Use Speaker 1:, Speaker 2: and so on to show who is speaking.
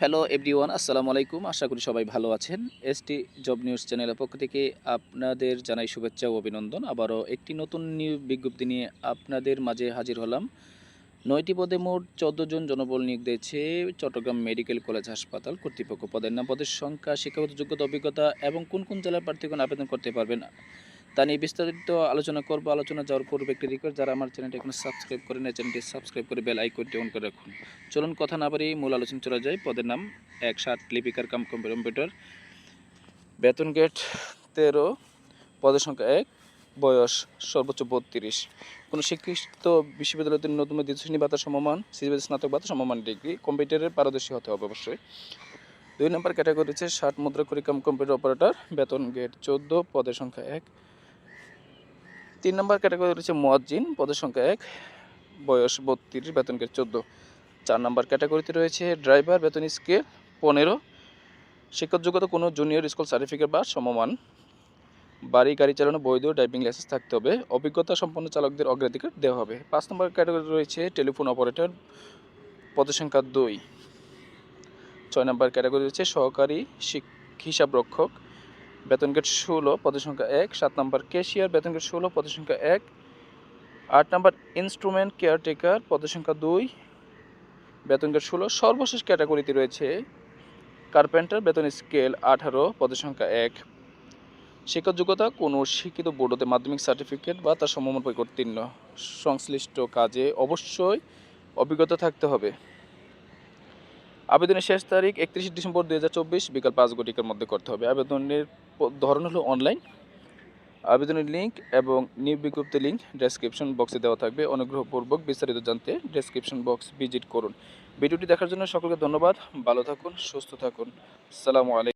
Speaker 1: Hello everyone আসসালামু আলাইকুম আশা করি সবাই ভালো আছেন। এসটি জব নিউজ চ্যানেলের পক্ষ থেকে আপনাদের জানাই শুভেচ্ছা ও অভিনন্দন। আবারও একটি নতুন বিজ্ঞপ্তি নিয়ে আপনাদের মাঝে হাজির হলাম। নয়টি পদে মোট চোদ্দ জন জনবল নিয়োগ দিয়েছে চট্টগ্রাম মেডিকেল কলেজ হাসপাতাল কর্তৃপক্ষ। পদের নাম, পদের সংখ্যা, শিক্ষাগত যোগ্যতা, অভিজ্ঞতা এবং কোন কোন জেলার প্রার্থীগণ আবেদন করতে পারবেন তা নিয়ে বিস্তারিত আলোচনা করব, আলোচনা যাওয়ার পূর্বে একটি রিকোয়েস্ট যারা আমার চ্যানেলটি এখনও সাবস্ক্রাইব করে এই চ্যানেলটি সাবস্ক্রাইব করে বেল আইকনটি অন করে রাখুন। চলুন কথা না বাড়িয়ে মূল আলোচনা চলে যায় পদের নাম এক সাত লিপিকার কাম কম্পিউটার বেতন গেট তেরো, পদের সংখ্যা এক, বয়স সর্বোচ্চ বত্রিশ। কোনো শিক্ষিত বিশ্ববিদ্যালয়তে নতুন দ্বিতীয় শ্রেণি ভাতা সমমান সিভিল স্নাতক ভাতা সমমান ডিগ্রি, কম্পিউটারের পারদর্শী হতে হবে অবশ্যই। দুই নম্বর ক্যাটাগরি হচ্ছে ষাট মুদ্রা করি কাম কম্পিউটার অপারেটর বেতন গেট চোদ্দ, পদের সংখ্যা এক তিন নম্বর ক্যাটাগরি রয়েছে মোয়াজ্জিন পদের সংখ্যা এক, বয়স বত্রিশ বেতন গেট চোদ্দ। চার নম্বর ক্যাটাগরিতে রয়েছে ড্রাইভার, বেতন স্কেল পনেরো। শিক্ষক যোগ্যতা কোনো জুনিয়র স্কুল সার্টিফিকেট বা সমমান। বাড়ি, গাড়ি চালানো, বৈধ ড্রাইভিং লাইসেন্স থাকতে হবে। অভিজ্ঞতা সম্পন্ন চালকদের অগ্রাধিকার দেওয়া হবে। পাঁচ নম্বর ক্যাটাগরি রয়েছে টেলিফোন অপারেটর পদের সংখ্যা দুই। ছয় নম্বর ক্যাটাগরি রয়েছে সহকারী হিসাবরক্ষক। বেতন গেট ষোলো, পদের সংখ্যা এক। সাত নম্বর ক্যাশিয়ার বেতন গেট ষোলো, পদের সংখ্যা এক। আট নম্বর ইনস্ট্রুমেন্ট কেয়ারটেকার পদের সংখ্যা দুই। বেতন গেট ষোলো, সর্বশেষ ক্যাটাগরিতে রয়েছে কার্পেন্টার বেতন স্কেল আঠারো, পদের সংখ্যা এক। শিক্ষক যোগ্যতা, কোনো শিক্ষিত বোর্ডতে মাধ্যমিক সার্টিফিকেট বা তার সমমান উত্তীর্ণ সংশ্লিষ্ট কাজে অবশ্যই অভিজ্ঞতা থাকতে হবে। আবেদনের শেষ তারিখ একত্রিশে ডিসেম্বর দু হাজার চব্বিশ বিকাল পাঁচ ঘটিকার মধ্যে করতে হবে। আবেদনের ধরন হলো অনলাইন আবেদনের লিঙ্ক এবং নিয়োগ বিজ্ঞপ্তি লিঙ্ক ডেসক্রিপশন বক্সে দেওয়া থাকবে। অনুগ্রহপূর্বক বিস্তারিত জানতে ডেসক্রিপশন বক্স ভিজিট করুন। ভিডিওটি দেখার জন্য সকলকে ধন্যবাদ। ভালো থাকুন, সুস্থ থাকুন। সালামু আলাইকুম।